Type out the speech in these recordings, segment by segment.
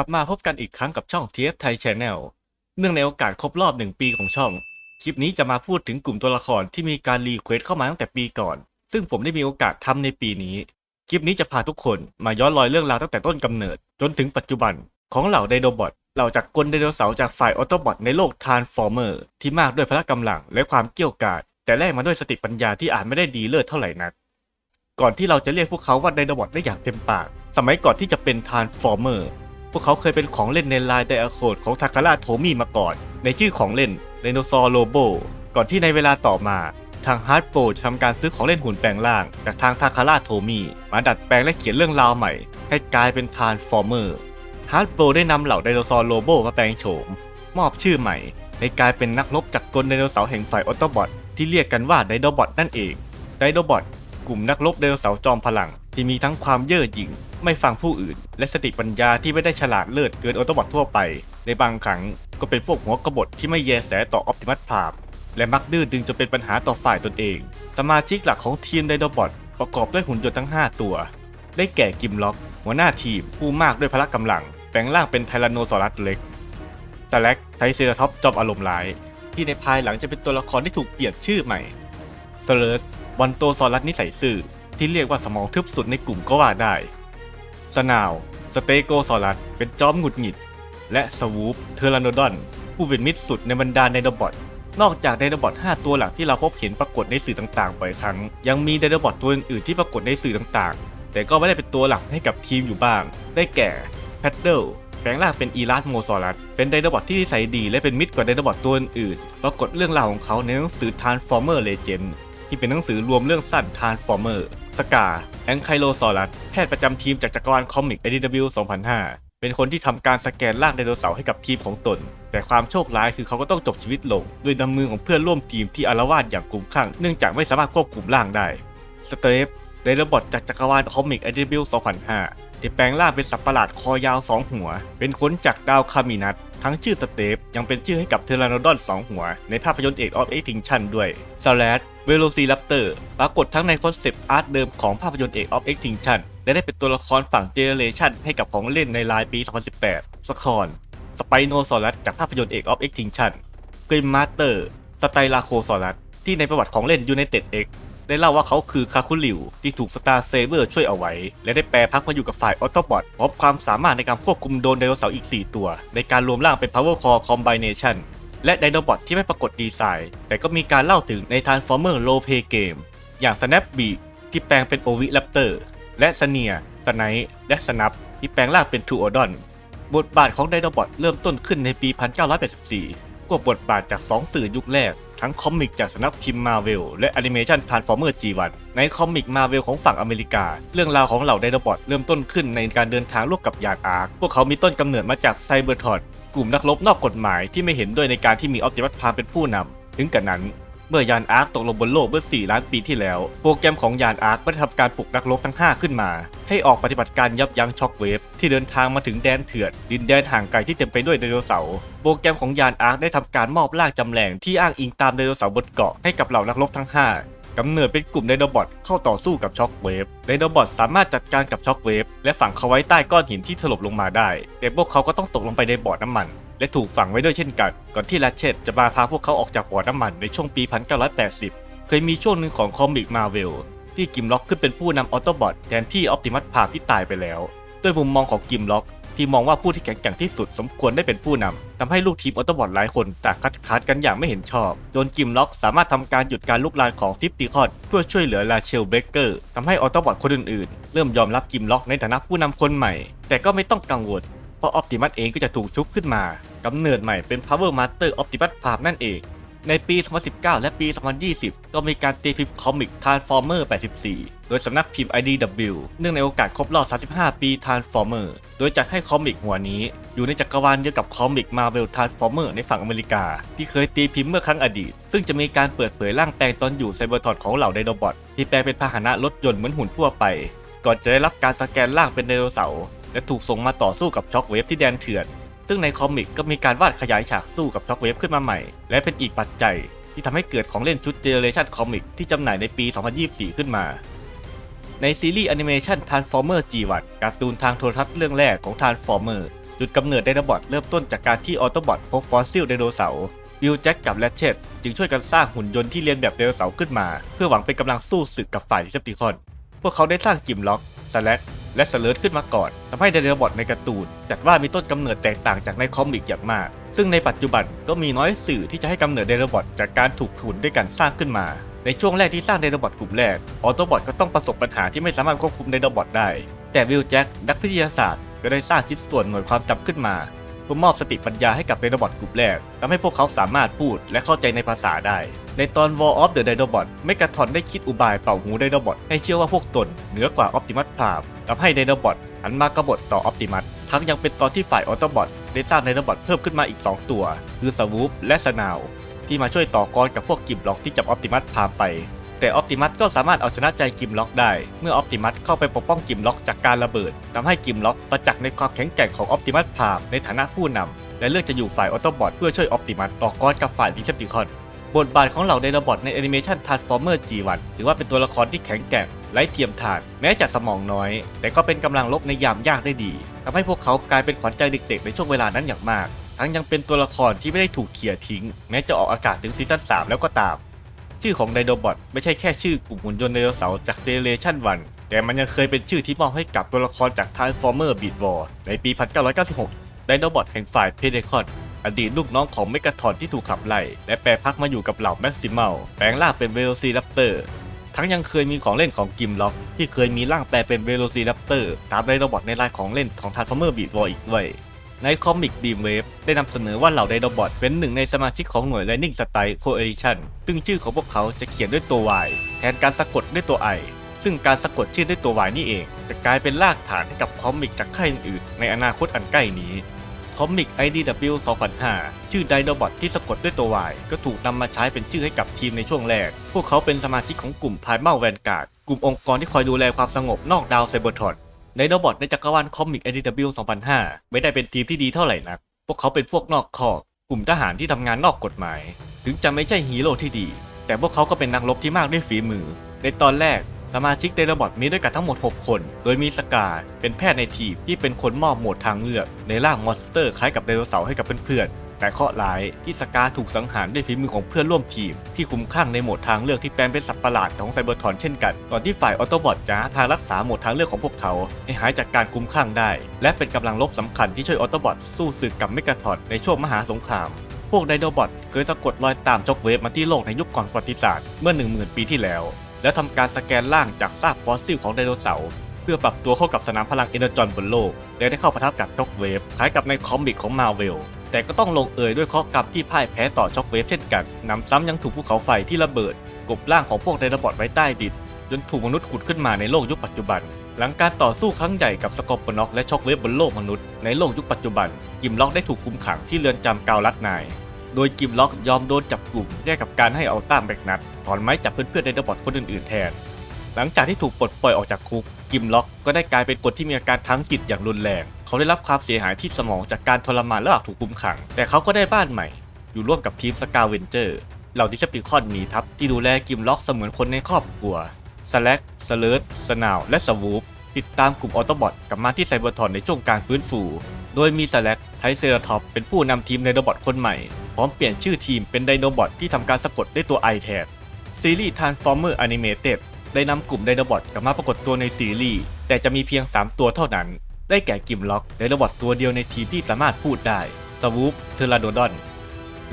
กลับมาพบกันอีกครั้งกับช่อง TF Thai Channel เนื่องในโอกาสครบรอบหนึ่งปีของช่อง คลิปนี้จะมาพูดถึงกลุ่มตัวละครที่มีการรีเควสเข้ามาตั้งแต่ปีก่อน ซึ่งผมได้มีโอกาสทำในปีนี้ คลิปนี้จะพาทุกคนมาย้อนรอยเรื่องราวตั้งแต่ต้นกำเนิด จนถึงปัจจุบัน ของเหล่าไดโนบอทเหล่าจากกลไดโนเสาร์จากฝ่ายออโตบอทในโลกทรานฟอร์เมอร์ที่มากด้วยพละกำลังและความเกี้ยวกาดแต่แลกมาด้วยสติปัญญาที่อาจไม่ได้ดีเลิศเท่าไหร่นักก่อนที่เราจะเรียกพวกเขาว่าไดโนบอทได้อย่างเต็มปาก สมัยก่อนที่จะเป็นทรานฟอร์เมอร์ พวกเขาเคยเป็นของเล่นในลายไดอะโคดของทาคาร่าโทมี่มาก่อน ในชื่อของเล่นไดโนซอร์โลโบ ก่อนที่ในเวลาต่อมา ทางฮาร์ดโปรจะทำการซื้อของเล่นหุ่นแปลงร่าง จากทางทาคาร่าโทมี่มาดัดแปลงและเขียนเรื่องราวใหม่ ให้กลายเป็นทรานส์ฟอร์เมอร์ฮาร์ดโปรได้นำเหล่าไดโนซอร์โลโบมาแปลงโฉม มอบชื่อใหม่ในกลายเป็นนักรบจากกลไดโนเสาร์แห่งฝ่ายออโตบอทที่เรียกกันว่าไดโนบอทนั่นเองไดโนบอท กลุ่มนักรบไดโนเสาร์จอมพลัง ที่มีทั้งความเย่อหยิ่ง ไม่ฟังผู้อื่น และสติปัญญาที่ไม่ได้ฉลาดเลิศเกินออโตบอททั่วไป ในบางครั้งก็เป็นพวกหัวกบฏที่ไม่แยแสต่อออปติมัสพรามและมักดื้อดึงจนเป็นปัญหาต่อฝ่ายตนเอง สมาชิกหลักของทีมไดโนบอทประกอบด้วยหุ่นยนต์ทั้ง 5 ตัว ได้แก่กิมล็อก หัวหน้าทีมผู้มากด้วยพละกำลัง แปลงร่างเป็นไทแรนโนซอรัสเล็กสแลกไทเซราท็อปจอมอารมณ์ร้าย ที่ในภายหลังจะเป็นตัวละครที่ถูกเปลี่ยนชื่อใหม่เซเลส บอนโตซอรัสนิสัยซื่อที่เรียกว่าสมองทึบสุดในกลุ่มก็ว่าได้ สนาว สเตโกซอรัสเป็นจอมหงุดหงิด และสวูปเทอร์านโดอน ผู้เป็นมิตรสุดในบรรดาไดโนบอทนอกจากไดโนบอท5ตัวหลักที่เราพบเห็นปรากฏในสื่อต่างๆบ่อยครั้ง ยังมีไดโนบอทตัวอื่นๆที่ปรากฏในสื่อต่างๆ แต่ก็ไม่ได้เป็นตัวหลักให้กับทีมอยู่บ้าง ได้แก่แพดเดิลแปลงร่างเป็นอีลาสโมซอรัส เป็นไดโนบอทที่นิสัยดีและเป็นมิตรกว่าไดโนบอทตัวอื่นๆปรากฏเรื่องราวของเขาในหนังสือ Transformer Legend ที่เป็นหนังสือรวมเรื่องสั้น Transformer สกาแองไคโลซอรัสแพทย์ประจำทีมจากจักรวาลคอมิก IDW 2005 เป็นคนที่ทำการสแกนร่างไดโนเสาร์ให้กับทีมของตน แต่ความโชคร้ายคือเขาก็ต้องจบชีวิตลงด้วยน้ำมือของเพื่อนร่วมทีมที่อารวาสอย่างกลุ่มข้างเนื่องจากไม่สามารถควบคุมร่างได้สเตฟไดโนบอทจากจักรวาลคอมิก IDW 2005 ที่แปลงร่างเป็นสัตว์ประหลาดคอยาว2หัว เป็นคนจากดาวคามินัสทั้งชื่อสเตฟยังเป็นชื่อให้กับเทอร์านโดอน2หัว ในภาพยนตร์เอกออฟเอ็กทิงชันด้วยซา l ลด เวโ c ซี r ัปเตอร์ปรากฏทั้งในคอนเซปต์อาร์ตเดิมของภาพยนตร์เอกออฟเอ็กทิงชันและได้เป็นตัวละครฝั่งเจเนเรชันให้กับของเล่นในลายปี 2018 สคอน สไปโนซอรัสจากภาพยนตร์เอกออฟเอ็กทิงชันกริมมาสเตอร์ สไตลาโคซอรัสที่ในประวัติของเล่นยูไนเต็ดเอ็กได้เล่าว่าเขาคือคาคุลิวที่ถูกสตาร์เซเบอร์ช่วยเอาไว้ และได้แปลพักมาอยู่กับฝ่ายออโตบอทพร้อมความสามารถในการควบคุมโดนไดโนเสาร์อีก 4 ตัว ในการรวมร่างเป็น Power Core Combination และไดโนบอทที่ไม่ปรากฏดีไซน์ แต่ก็มีการเล่าถึงใน Transformer Role Play Game อย่าง Snap b e a k ที่แปลงเป็นโอวิแรปเตอร์และสเนียสไนและสนับที่แปลงร่างเป็นทูโอดอนบทบาทของไดโนบอทเริ่มต้นขึ้นในปี 1984ควบบทบาทจาก 2 สื่อยุคแรก ทั้งคอมิกจากสนักพิมพ์มาเวลและแอนิเมชัน Transformer G1 ในคอมิกมาเวลของฝั่งอเมริกา เรื่องราวของเหล่าไดโนบอทเริ่มต้นขึ้นในการเดินทางร่วมกับยานอาร์คพวกเขามีต้นกำเนิดมาจากไซเบอร์ทอน ลุ่มนักรบนอกกฎหมายที่ไม่เห็นด้วยในการที่มีออปติมัสพามเป็นผู้นำถึงกันนั้น เมื่อยานอาร์คตกลงบนโลกเมื่อ 4 ล้านปีที่แล้ว โปรแกรมของยานอาร์คได้ทำการปลุกนักรบทั้ง 5 ขึ้นมา ให้ออกปฏิบัติการยับยั้งช็อคเวฟที่เดินทางมาถึงแดนเถื่อนดินแดนห่างไกลที่เต็มไปด้วยไดโนเสาร์โปรแกรมของยานอาร์คได้ทำการมอบร่างจำแรงที่อ้างอิงตามไดโนเสาร์บนเกาะให้กับเหล่านักรบทั้ง 5 กำเนิดเป็นกลุ่มไดโนบอทเข้าต่อสู้กับช็อคเวฟไดโนบอทสามารถจัดการกับช็อคเวฟและฝังเขาไว้ใต้ก้อนหินที่ถล่มลงมาได้ แต่พวกเขาก็ต้องตกลงไปในบ่อน้ำมัน และถูกฝังไว้ด้วยเช่นกัน ก่อนที่แรชเชตจะมาพาพวกเขาออกจากบ่อน้ำมันในช่วงปี 1980 เคยมีช่วงหนึ่งของคอมิกมาเวลที่กิมล็อกขึ้นเป็นผู้นำออโตบอทแทนที่ออปติมัสพาที่ตายไปแล้วด้วยมุมมองของกิมล็อก ที่มองว่าผู้ที่แข็งแกร่งที่สุดสมควรได้เป็นผู้นำทำให้ลูกทีมออโตบอทหลายคนต่างคัดค้านกันอย่างไม่เห็นชอบ จนกิมล็อกสามารถทำการหยุดการลุกลามของทิปติคอนเพื่อช่วยเหลือลาเชลเบเกอร์ทำให้ออโตบอทคนอื่นๆ เริ่มยอมรับกิมล็อกในฐานะผู้นำคนใหม่ แต่ก็ไม่ต้องกังวลเพราะออปติมัสเองก็จะถูกชุบขึ้นมากำเนิดใหม่เป็น Power Master Optimus Prime นั่นเอง ในปี 2019 และปี 2020 ก็มีการตีพิมพ์คอมิก Transformer 84 โดยสำนักพิมพ์ IDW เนื่องในโอกาสครบรอบ 35 ปี Transformer โดยจัดให้คอมิกหัวนี้ อยู่ในจักรวาลเดียวกับคอมิก Marvel Transformer ในฝั่งอเมริกา ที่เคยตีพิมพ์เมื่อครั้งอดีต ซึ่งจะมีการเปิดเผยร่างแปลงตอนอยู่ไซเบอร์ทอนของเหล่าไดโนบอทที่แปลงเป็นพาหนะรถยนต์เหมือนหุ่นทั่วไป ก่อนจะได้รับการสแกนร่างเป็นไดโนเสาร์และถูกส่งมาต่อสู้กับช็อคเวฟที่แดนเถื่อน ซึ่งในคอมิกก็มีการวาดขยายฉากสู้กับช็อคเวฟขึ้นมาใหม่ และเป็นอีกปัจจัยที่ทำให้เกิดของเล่นชุด Generation Comic ที่จำหน่ายในปี 2024 ขึ้นมา ในซีรีส์แอนิเมชัน Transformer G1 การ์ตูนทางโทรทัศน์เรื่องแรกของ Transformer จุดกำเนิดไดโนบอทเริ่มต้นจากการที่ออโตบอทพบฟอสซิลไดโนเสาร์วิลแจ็คกับแรชเชตจึงช่วยกันสร้างหุ่นยนต์ที่เรียนแบบไดโนเสาร์ขึ้นมา เพื่อหวังเป็นกำลังสู้ศึกกับฝ่ายดิเซปติคอน พวกเขาได้สร้างจิมล็อกสแลก และเสลิร์ดขึ้นมาก่อนทำให้ไดโนบอทในการ์ตูนจัดว่ามีต้นกำเนิดแตกต่างจากในคอมิกอย่างมาก ซึ่งในปัจจุบันก็มีน้อยสื่อที่จะให้กำเนิดไดโนบอทจากการถูกหุ่นด้วยกันสร้างขึ้นมา ในช่วงแรกที่สร้างไดโนบอทกลุ่มแรก ออโตบอทก็ต้องประสบปัญหาที่ไม่สามารถควบคุมไดโนบอทได้ แต่วิลแจ็คนักวิทยาศาสตร์ ก็ได้สร้างชิ้นส่วนหน่วยความจำขึ้นมาเพื่อมอบสติปัญญาให้กับไดโนบอทกลุ่มแรกทำให้พวกเขาสามารถพูดและเข้าใจในภาษาได้ ในตอน War of the Dinobot เมกาทอนได้คิดอุบายเป่าหูไดโนบอทให้เชื่อว่าพวกตนเหนือกว่าออ t ติมัสพราม ทำให้ไดโนบอทหันมากบฏต่อออ t ติมัสทั้งยังเป็นตอนที่ฝ่ายออโตบอทได้สร้างไดโนบอทเพิ่มขึ้นมาอีก 2 ตัว คือสวูปและสนาวที่มาช่วยต่อกรกับพวกกิมล็อกที่จับออ t ติมัสพามไป แต่ออ t ติมัสก็สามารถเอาชนะใจกิมล็อกได้ เมื่อออ t ติมัสเข้าไปปกป้องกิมล็อกจากการระเบิดทำให้กิมล็อกประจักษ์ในความแข็งแกร่งของออ t ติมัสพามในฐานะผู้นำและเลือกจะอยู่ฝ่ายออโตบอทเพื่อช่วยออ t ติมัสต่อกรกับฝ่ายดิเซปติคอนบทบาทของเหล่าไดโนบอทในแอนิเมชัน Transformer G1 ถือว่าเป็นตัวละครที่แข็งแกร่ง ไร้เทียมทานแม้จะสมองน้อย แต่ก็เป็นกำลังลบในยามยากได้ดีทำให้พวกเขากลายเป็นขวัญใจเด็กๆ ในช่วงเวลานั้นอย่างมาก ทั้งยังเป็นตัวละครที่ไม่ได้ถูกเขี่ยทิ้ง แม้จะออกอากาศถึงซีซั่น3แล้วก็ตาม ชื่อของไดโนบอทไม่ใช่แค่ชื่อกลุ่มหุ่นยนต์ไดโนเสาร์จากเดเรชั่นวันแต่มันยังเคยเป็นชื่อที่มอบให้กับตัวละครจาก Transformer Beat War ในปี 1996 ไดโนบอทแห่งฝ่ายเพเดคอนอดีตลูกน้องของเมกาทอนที่ถูกขับไล่ และแปรพักมาอยู่กับเหล่าแม็กซิมัลแปลงร่างเป็นเวโรซีรัปเตอร์ ทั้งยังเคยมีของเล่นของกิมล็อก ที่เคยมีร่างแปลเป็นเวโรซีรัปเตอร์ตามไดโนบอทในลายของเล่นของทาร์ฟเมอร์บีดวออีกด้วยในคอมิกดีมเวฟได้นำเสนอว่าเหล่าไดโนบอทเป็นหนึ่งในสมาชิกของหน่วย Lightning Strike Coalition ซึ่งชื่อของพวกเขาจะเขียนด้วยตัว Y แทนการสะกดด้วยตัว I ซึ่งการสะกดชื่อด้วยตัว Y นี่เอง จะกลายเป็นรากฐานกับคอมิกจากค่ายอื่นในอนาคตอันใกล้นี้ คอมิก IDW 2005 ชื่อ Dinobot ที่สะกดด้วยตัว Y ก็ถูกนำมาใช้เป็นชื่อให้กับทีมในช่วงแรก พวกเขาเป็นสมาชิกของกลุ่ม Primal Vanguard กลุ่มองค์กรที่คอยดูแลความสงบนอกดาวไซเบอร์ทรอน Dinobot ในจักรวาลคอมิก IDW 2005 ไม่ได้เป็นทีมที่ดีเท่าไหร่นัก พวกเขาเป็นพวกนอกคอกกลุ่มทหารที่ทำงานนอกกฎหมาย ถึงจะไม่ใช่ฮีโร่ที่ดี แต่พวกเขาก็เป็นนักรบที่มากด้วยฝีมือ ในตอนแรก สมาชิกเดลบอทมีด้วยกันทั้งหมด 6 คน โดยมีสกาเป็นแพทย์ในทีมที่เป็นคนมอบโหมดทางเลือก ในร่างมอนสเตอร์คล้ายกับไดโนเสาร์ให้กับเพื่อนๆ แต่เคราะห์ร้ายที่สกาถูกสังหารด้วยฝีมือของเพื่อนร่วมทีม ที่คุ้มข้างในโหมดทางเลือกที่แปลงเป็นสัตว์ประหลาดของไซเบอร์ทอนเช่นกันก่อนที่ฝ่ายออโตบอทจะหาทางรักษาโหมดทางเลือกของพวกเขาให้หายจากการคุ้มข้างได้ และเป็นกำลังลบสำคัญที่ช่วยออโตบอทสู้ศึกกับเมกาทอนในช่วงมหาสงครามพวกไดโนบอทเคยสะกดรอยตามจ็อกเวฟมาที่โลกในยุคก่อนประวัติศาสตร์เมื่อ 10,000 ปีที่แล้ว แล้วทำการสแกนล่างจากซากฟอสซิลของไดโนเสาร์เพื่อปรับตัวเข้ากับสนามพลังเอเนอร์จอนบนโลกและได้เข้าปะทะกับจ็อกเวฟคล้ายกับในคอมิกของมาเวลแต่ก็ต้องลงเอยด้วยข้อกรรมที่พ่ายแพ้ต่อช็อกเวฟเช่นกันนำซ้ำยังถูกภูเขาไฟที่ระเบิด กบร่างของพวกไดโนบอทไว้ใต้ดินจนถูกมนุษย์ขุดขึ้นมาในโลกยุคปัจจุบัน หลังการต่อสู้ครั้งใหญ่กับสกอร์ปน็อกและช็อกเวฟบนโลกมนุษย์ในโลกยุคปัจจุบัน กิมล็อกได้ถูกคุมขังที่เรือนจำกาวลัดนาย โดยกิมล็อกยอมโดนจับกลุ่มแยกกับการให้เอาต้าแบกนัด ถอนไม้จับเพื่อนๆไดโนบอทคนอื่นๆแทน หลังจากที่ถูกปลดปล่อยออกจากคุก กิมล็อกก็ได้กลายเป็นคนที่มีอาการทั้งจิตอย่างรุนแรง เขาได้รับความเสียหายที่สมองจากการทรมานระหว่างถูกคุมขัง แต่เขาก็ได้บ้านใหม่ อยู่ร่วมกับทีมสกาเวนเจอร์ เหล่าดิเซปติคอนหนีทัพที่ดูแลกิมล็อกเสมือนคนในครอบครัวสแลกสเลิร์ดสนาวและสวูปติดตามกลุ่มออโตบอทกลับมาที่ไซเบอร์ทอนในช่วงการฟื้นฟู โดยมีสแลกไทเซราท็อปเป็นผู้นำทีมไดโนบอทคนใหม่ พร้อมเปลี่ยนชื่อทีมเป็นไดโนบอทที่ทำการสะกดด้วยตัวไอแทน ซีรีส์ Transformer Animated ได้นำกลุ่มไดโนบอทกลับมาปรากฏตัวในซีรีส์แต่จะมีเพียง 3 ตัวเท่านั้น ได้แก่กิมล็อกไดโนบอทตัวเดียวในทีมที่สามารถพูดได้สวูปเทอราโดดอน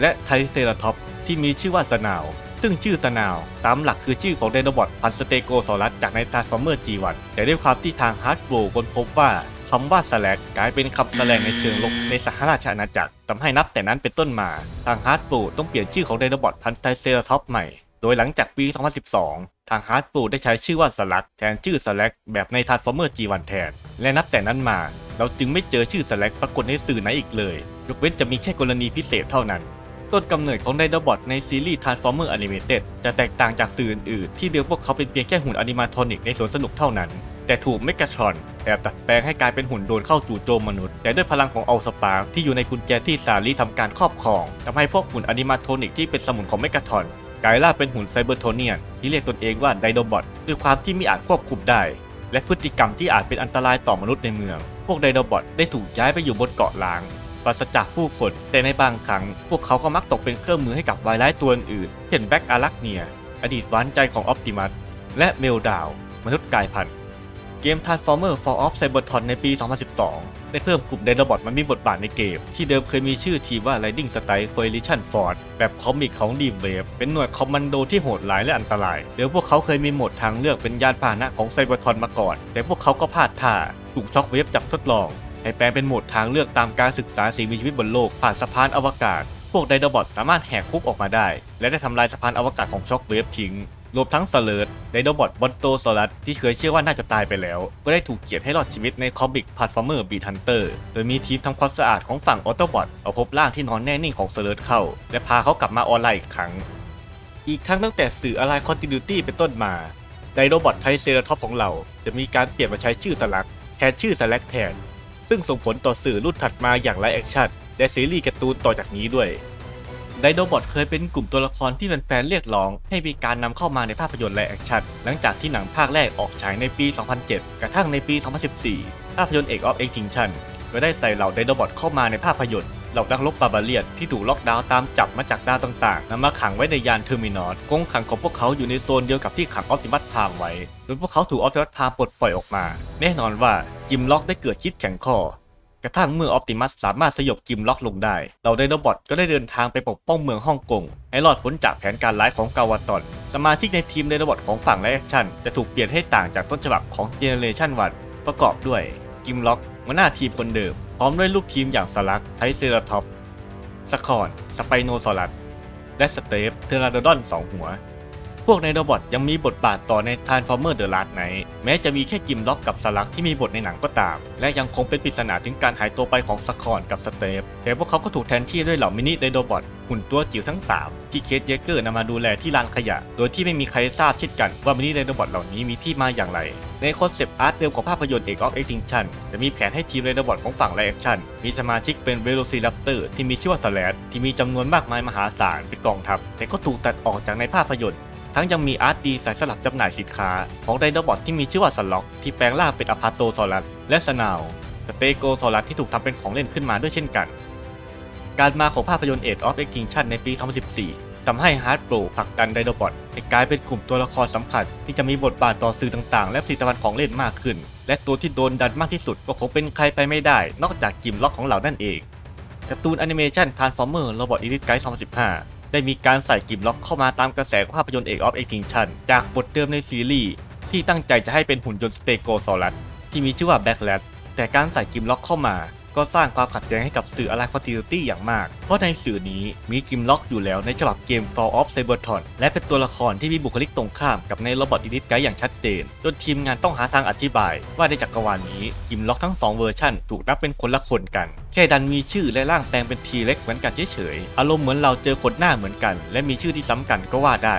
และไทเซราท็อปที่มีชื่อว่าสนาว ซึ่งชื่อสนาวตามหลักคือชื่อของไดโนบอทพันสเตโกซอรัสจากใน Transformer G1 แต่ด้วยความที่ทางฮาร์ดโบค้นพบว่าคำว่าสแลกกลายเป็นคำแสลงในเชิงลบในสหราชอาณาจักรทำให้นับแต่นั้นเป็นต้นมา ทางฮาร์ดโบต้องเปลี่ยนชื่อของไดโนบอทพันไทเซราทอปใหม่ ดยหลังจากปี 2012 ทางฮาร์ดปูได้ใช้ชื่อว่าสลักแทนชื่อสลักแบบใน Transformer G1 แทน และนับแต่นั้นมา เราจึงไม่เจอชื่อสลักปรากฏในสื่อไหนอีกเลย ยกเว้นจะมีแค่กรณีพิเศษเท่านั้น ต้นกำเนิดของไดโนบอทในซีรีส์ Transformer Animated จะแตกต่างจากสื่ออื่นๆ ที่เดิมพวกเขาเป็นเพียงแค่หุ่นอนิมาทอนิกในสวนสนุกเท่านั้น แต่ถูกเมกาทรอนแอบดัดแปลงให้กลายเป็นหุ่นโดนเข้าจู่โจมมนุษย์ แต่ด้วยพลังของอัลสปาร์ที่อยู่ในกุญแจที่ซารีทำการครอบครองทำให้พวกหุ่นอนิมาทอนิกที่เป็นสมุนของเมกาทรอน กลายร่าเป็นหุ่นไซเบอร์โทเนียนที่เรียกตนเองว่าไดโนบอทด้วยความที่ไม่อาจควบคุมได้ และพฤติกรรมที่อาจเป็นอันตรายต่อมนุษย์ในเมือง พวกไดโนบอทได้ถูกย้ายไปอยู่บนเกาะล้างปราศจากผู้คน แต่ในบางครั้ง พวกเขาก็มักตกเป็นเครื่องมือให้กับวายร้ายตัวอื่นเช่นแบ็กอารักเนีย อดีตหวานใจของออปติมัสและเมลดาว มนุษย์กายพันธุ์ เกม Transformer Fall of Cybertron ในปี 2012 ได้เพิ่มกลุ่มไดโนบอทมามีบทบาทในเกม ที่เดิมเคยมีชื่อทีมว่า Riding Strike Coalition Force แบบคอมิกของ d ี w a v e เป็นหน่วยคอมมานโดที่โหดร้ายและอันตรายเดี๋ยวพวกเขาเคยมีโหมดทางเลือกเป็นยานพาหนะของไซเบอร์ทอนมาก่อน แต่พวกเขาก็พลาดท่าถูกช็อคเวฟจับทดลองให้แปลงเป็นโหมดทางเลือกตามการศึกษาสิ่งมีชีวิตบนโลกผ่านสะพานอวกาศ พวกไดโนบอทสามารถแหกคุกออกมาได้ และได้ทำลายสะพานอวกาศของช็อคเวฟทิ้ง รวมทั้งสเลิร์ดไดโนบอทบอนโตซอรัสที่เคยเชื่อว่าน่าจะตายไปแล้ว ก็ได้ถูกเกียรติให้รอดชีวิตในคอมิกพาร์ฟอร์เมอร์บีทันเตอร์โดยมีทีมทำความสะอาดของฝั่งออโตบอทเอาพบร่างที่นอนแน่นิ่งของสเลิร์ดเข้า และพาเขากลับมาออนไลน์อีกครั้ง อีกทั้งตั้งแต่สื่ออะไรคอนติเนียตี้เป็นต้นมาไดโนบอทไทเซราท็อปของเรา จะมีการเปลี่ยนมาใช้ชื่อสลักแทนชื่อสแลกแทน ซึ่งส่งผลต่อสื่อรุ่นถัดมาอย่างไลฟ์แอคชั่นและซีรีส์การ์ตูนต่อจากนี้ด้วย ไดโนบอทเคยเป็นกลุ่มตัวละครที่แฟนๆเรียกร้อง ให้มีการนำเข้ามาในภาพยนตร์ไลฟ์แอคชั่นหลังจากที่หนังภาคแรกออกฉายในปี 2007 กระทั่งในปี 2014 ภาพยนตร์เอกออฟเอ็กทิงชันก็ได้ใส่เหล่าไดโนบอทเข้ามาในภาพยนตร์เหล่านักรบบาบาเลียนที่ถูกล็อกดาวน์ตามจับมาจากดาวต่างๆนำมาขังไว้ในยานเทอร์มินอสกงขังของพวกเขาอยู่ในโซนเดียวกับที่ขังออปติมัสพามไว้โดยพวกเขาถูกออปติมัสพามปลดปล่อยออกมา แน่นอนว่าจิมล็อกได้เกิดคิดแข็งข้อ กระทั่งเมื่อออปติมัสสามารถสยบกิมล็อกลงได้เหล่าไดโนบอทก็ได้เดินทางไปปกป้องเมืองฮ่องกงให้รอดพ้นจากแผนการร้ายของกาวาตอน สมาชิกในทีมไดโนบอทของฝั่งและแอคชั่นจะถูกเปลี่ยนให้ต่างจากต้นฉบับของเจเนเรชันวันประกอบด้วยกิมล็อกหัวหน้าทีมคนเดิม พร้อมด้วยลูกทีมอย่างสลักไทเซราท็อปสคอนสไปโนซอรัสและสเตฟเทอราโดดอนสองหัว พวกไดโนบอทยังมีบทบาทต่อใน Transformer The Last Night แม้จะมีแค่กิมล็อกกับสลักที่มีบทในหนังก็ตาม และยังคงเป็นปริศนาถึงการหายตัวไปของสคอนกับสเตฟแต่พวกเขาก็ถูกแทนที่ด้วยเหล่ามินิไดโนบอทหุ่นตัวจิ๋วทั้ง 3 ที่เคสเยเกอร์นำมาดูแลที่ลานขยะ โดยที่ไม่มีใครทราบเช่นกันว่ามินิไดโนบอทเหล่านี้มีที่มาอย่างไร ในคอนเซปต์อาร์ตเดิมของภาพยนตร์เอกออฟเอ็กติงชันจะมีแผนให้ทีมไดโนบอทของฝั่งไลแอคชั่นมีสมาชิกเป็นเวโรซีรัปเตอร์ที่มีชื่อว่าสแลดที่มีจำนวนมากมายมหาศาลเป็นกองทัพแต่ก็ถูกตัดออกจากในภาพยนตร์ ทั้งยังมีอาร์ตดีใส่สลับจำหน่ายสินค้า ของไดโนบอทที่มีชื่อว่าสล็อกที่แปลงร่างเป็นอพาโตซอรัสและสนาวสเตโกซอรัสที่ถูกทำเป็นของเล่นขึ้นมาด้วยเช่นกัน การมาของภาพยนตร์ Age of Extinction ในปี 2014ทำให้ฮาร์ดโปรผลักดันไดโนบอทให้กลายเป็นกลุ่มตัวละครสำคัญที่จะมีบทบาทต่อสื่อต่างๆ และผลิตภัณฑ์ของเล่นมากขึ้น และตัวที่โดนดันมากที่สุดก็คงเป็นใครไปไม่ได้ นอกจากจิมล็อกของเรานั่นเองการ์ตูนแอนิเมชัน Transformer Robot Elite Guide 2015 ได้มีการใส่กิมล็อกเข้ามาตามกระแสภาพยนตร์เอกออฟเอ็กซิงชันจากบทเดิมในซีรีส์ที่ตั้งใจจะให้เป็นหุ่นยนต์สเตโกซอรัสที่มีชื่อว่าแบ็กแลสแต่การใส่กิมล็อกเข้ามา ก็สร้างความขัดแย้งให้กับสื่ออะไรคอนติเนียตี้อย่างมาก เพราะในสื่อนี้มีกิมล็อกอยู่แล้วในฉบับเกม Fall of Cybertron และเป็นตัวละครที่มีบุคลิกตรงข้ามกับใน Robot Elite Guide อย่างชัดเจนจนทีมงานต้องหาทางอธิบาย ว่าในจักรวาลนี้กิมล็อกทั้ง 2 เวอร์ชันถูกนับเป็นคนละคนกัน แค่ดันมีชื่อและร่างแปลงเป็นทีเล็กเหมือนกันเฉยๆอารมณ์เหมือนเราเจอคนหน้าเหมือนกัน และมีชื่อที่ซ้ำกันก็ว่าได้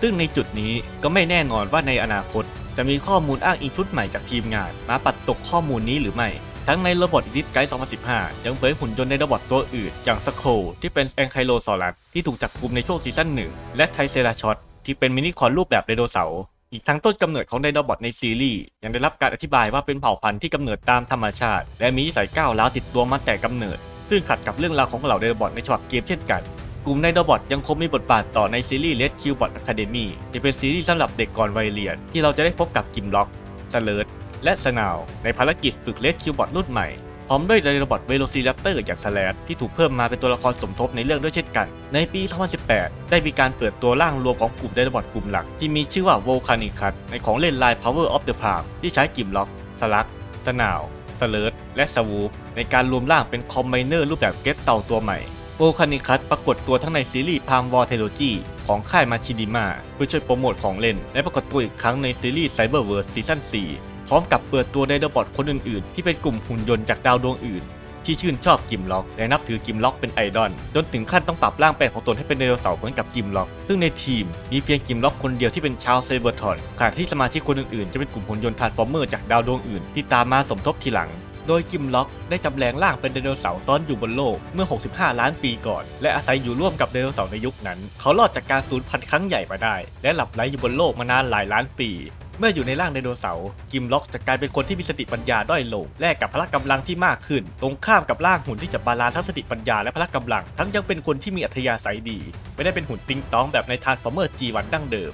ซึ่งในจุดนี้ก็ไม่แน่นอนว่าในอนาคตจะมีข้อมูลอ้างอิงชุดใหม่จากทีมงาน มาปัดตกข้อมูลนี้หรือไม่ ทั้งในระบบอิดิสไกด์2015 ยังเผยหุ่นยนต์ในระบบตัวอื่น อย่างสโคลที่เป็นแองไคโลซอรัสที่ถูกจับกลุ่มในช่วงซีซั่นหนึ่งและไทเซราชอตที่เป็นมินิคอนรูปแบบไดโนเสาร์อีกทั้งต้นกำเนิดของไดโนบอทในซีรีส์ยังได้รับการอธิบายว่าเป็นเผ่าพันธุ์ที่กำเนิดตามธรรมชาติ และมีนิสัยก้าวร้าวติดตัวมาแต่กำเนิด ซึ่งขัดกับเรื่องราวของเหล่าไดโนบอทในฉบับเกมเช่นกัน กลุ่มไดโนบอทยังคงมีบทบาทต่อในซีรีส์ Red Kill Bot Academy ที่เป็นซีรีส์สำหรับเด็กก่อนวัยเรียนที่เราจะได้พบกับกิมล็อกสเลิร์ด และสนาวในภารกิจฝึก Red Kill Bot รุ่นใหม่ พร้อมด้วยไดโนบอทเวโรซีรัปเตอร์อย่างสแลดที่ถูกเพิ่มมาเป็นตัวละครสมทบในเรื่องด้วยเช่นกัน ในปี 2018 ได้มีการเปิดตัวร่างรวมของกลุ่มไดโนบอทกลุ่มหลัก ที่มีชื่อว่าโวคานิคัตในของเล่นลาย Power of the Prime ที่ใช้กิมล็อก สลัก สนาวสเลิร์ดและสวูปในการรวมร่างเป็นคอมไบเนอร์รูปแบบเก็ตเต่าตัวใหม่โอคานิคัตปรากฏตัวทั้งในซีรีส์พามวอร์เทโลจีของค่ายมาชิดิมาเพื่อช่วยโปรโมทของเล่น และปรากฏตัวอีกครั้งในซีรีส์ไซเบอร์เวิร์สซีซั่น4 พร้อมกับเปิดตัวไดโนบอทคนอื่นๆ ที่เป็นกลุ่มหุ่นยนต์จากดาวดวงอื่น ที่ชื่นชอบกิมล็อก และนับถือกิมล็อกเป็นไอดอลจนถึงขั้นต้องปรับร่างแปลงของตนให้เป็นไดโนเสาร์เหมือนกับกิมล็อก ซึ่งในทีมมีเพียงกิมล็อกคนเดียวที่เป็นชาวเซเบอร์ทอนขณะที่สมาชิกคนอื่นๆ จะเป็นกลุ่มหุ่นยนต์ทรานส์ฟอร์เมอร์จากดาวดวงอื่นที่ตามมาสมทบทีหลังโดยกิมล็อกได้จำแรงร่างเป็นไดโนเสาร์ตอนอยู่บนโลกเมื่อ 65 ล้านปีก่อน และอาศัยอยู่ร่วมกับไดโนเสาร์ในยุคนั้น เขารอดจากการสูญพันธุ์ครั้งใหญ่มาได้ และหลับไหลอยู่บนโลกมานานหลายล้านปี เมื่ออยู่ในร่างไดโนเสาร์กิมล็อกจะกลายเป็นคนที่มีสติปัญญาด้อยลงแลกกับพละกำลังที่มากขึ้น ตรงข้ามกับร่างหุ่นที่จะบาลานซ์ทั้งสติปัญญาและพละกำลัง ทั้งยังเป็นคนที่มีอัธยาศัยดี ไม่ได้เป็นหุ่นติงตองแบบในทานฟอร์เมอร์จีวันดั้งเดิม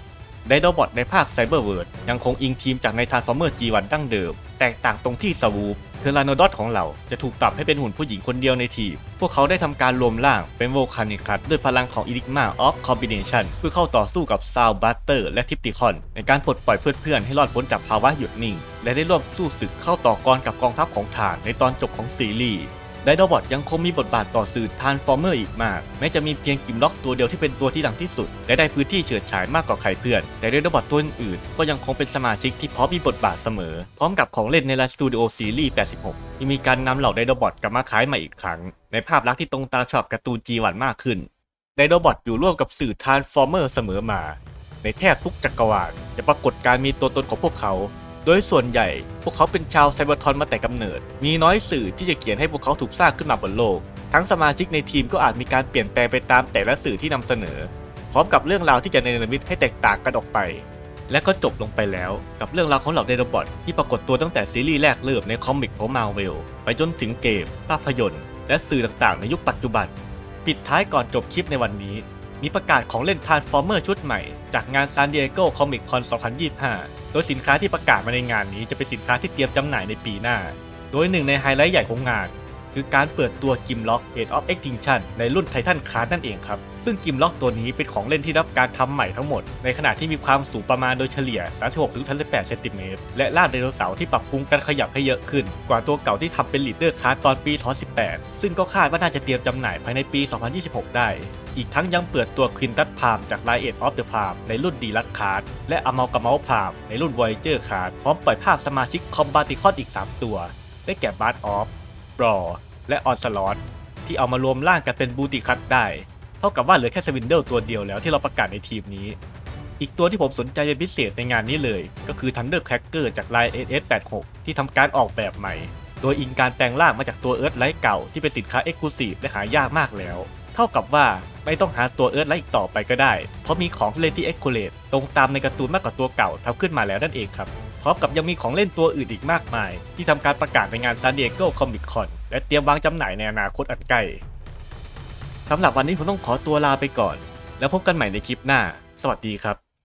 ไดโนบอทในภาคไซเบอร์เวิร์ดยังคงอิงทีมจากในทานฟอร์เมอร์จีวันดั้งเดิม แตกต่างตรงที่สวูป ทอร์านโดอตของเราจะถูกปรับให้เป็นหุ่นผู้หญิงคนเดียวในทีม พวกเขาได้ทำการรวมร่างเป็นโวคานิคัสด้วยพลังของอิลิกมาออฟคอมบิเนชันเพื่อเข้าต่อสู้กับซาวบัตเตอร์และทิปติคอน ในการปลดปล่อยเพื่อนๆ ให้รอดพ้นจากภาวะหยุดนิ่ง และได้ร่วมสู้ศึกเข้าต่อกรกับกองทัพของฐานในตอนจบของซีรีส์ ไดโดบอทยังคงมีบทบาทต่อสื่อทานฟอร์เมอร์อีกมาก แม้จะมีเพียงกิมล็อกตัวเดียวที่เป็นตัวที่ดังที่สุด และได้พื้นที่เฉิดฉายมากกว่าใครเพื่อน แต่ไดโดบอทตัวอื่นๆก็ยังคงเป็นสมาชิกที่พร้อมมีบทบาทเสมอ พร้อมกับของเล่นในลาสตูดิโอซีรีส์ 86 ที่มีการนำเหล่าไดโดบอทกลับมาขายใหม่อีกครั้ง ในภาพลักษณ์ที่ตรงตามฉบับการ์ตูนจีวันมากขึ้นไดโดบอทอยู่ร่วมกับสื่อทานฟอร์เมอร์เสมอมา ในแทบทุกจักรวาลจะปรากฏการมีตัวตนของพวกเขา โดยส่วนใหญ่พวกเขาเป็นชาวไซเบอร์ทอนมาแต่กำเนิด มีน้อยสื่อที่จะเขียนให้พวกเขาถูกสร้างขึ้นมาบนโลก ทั้งสมาชิกในทีมก็อาจมีการเปลี่ยนแปลงไปตามแต่ละสื่อที่นำเสนอ พร้อมกับเรื่องราวที่จะเนรมิตให้แตกต่างกันออกไป และก็จบลงไปแล้วกับเรื่องราวของเหล่าเดโดบอทที่ปรากฏตัวตั้งแต่ซีรีส์แรกเริ่มในคอมิกของมาเวลไปจนถึงเกม ภาพยนตร์ และสื่อต่างๆ ในยุคปัจจุบัน ปิดท้ายก่อนจบคลิปในวันนี้ มีประกาศของเล่น Transformer ชุดใหม่ จากงาน San Diego Comic Con 2025 โดยสินค้าที่ประกาศมาในงานนี้จะเป็นสินค้าที่เตรียมจำหน่ายในปีหน้า โดยหนึ่งในไฮไลท์ใหญ่ของงาน คือการเปิดตัวกิมล็อก Age of Extinction ในรุ่นไททันคาร์นั่นเองครับ ซึ่งกิมล็อกตัวนี้เป็นของเล่นที่รับการทำใหม่ทั้งหมด ในขณะที่มีความสูงประมาณโดยเฉลี่ย 36-38 เซนติเมตร และร่าไดโนเสาร์ที่ปรับปรุงการขยับให้เยอะขึ้น กว่าตัวเก่าที่ทำเป็นลีดเดอร์คาร์ตอนปี 2018 ซึ่งก็คาดว่าน่าจะเตรียมจำหน่ายภายในปี 2026 ได้อีกทั้งยังเปิดตัวควินตัสพามจาก Lion of the Palm ในรุ่นดีลักคาร์ดและอ m ม l ก a m ม l พามในรุ่น Voyager คาร์ดพร้อมปล่อยภาพสมาชิกคอมบาติคอนอีก 3 ตัว ได้แก่บาร์ดออฟ บรอและออนสลอตที่เอามารวมร่างกันเป็นบูติคัตได้ เท่ากับว่าเหลือแค่สวินเดิลตัวเดียวแล้วที่เราประกาศในทีมนี้ อีกตัวที่ผมสนใจเป็นพิเศษในงานนี้เลย ก็คือ Thunder Cracker จาก Line SS86 ที่ทำการออกแบบใหม่ โดยอิงการแปลงร่างมาจากตัวเอิร์ธไลท์เก่าที่เป็นสินค้า Exclusive และหายากมากแล้ว เท่ากับว่าไม่ต้องหาตัวเอิร์ธไลท์อีกต่อไปก็ได้ เพราะมีของเล่นที่ Accurate ตรงตามในการ์ตูนมากกว่าตัวเก่าทำขึ้นมาแล้วนั่นเองครับ พร้อมกับยังมีของเล่นตัวอื่นอีกมากมาย ที่ทำการประกาศในงาน San Diego Comic Con และเตรียมวางจำหน่ายในอนาคตอันใกล้สำหรับวันนี้ผมต้องขอตัวลาไปก่อน แล้วพบกันใหม่ในคลิปหน้า สวัสดีครับ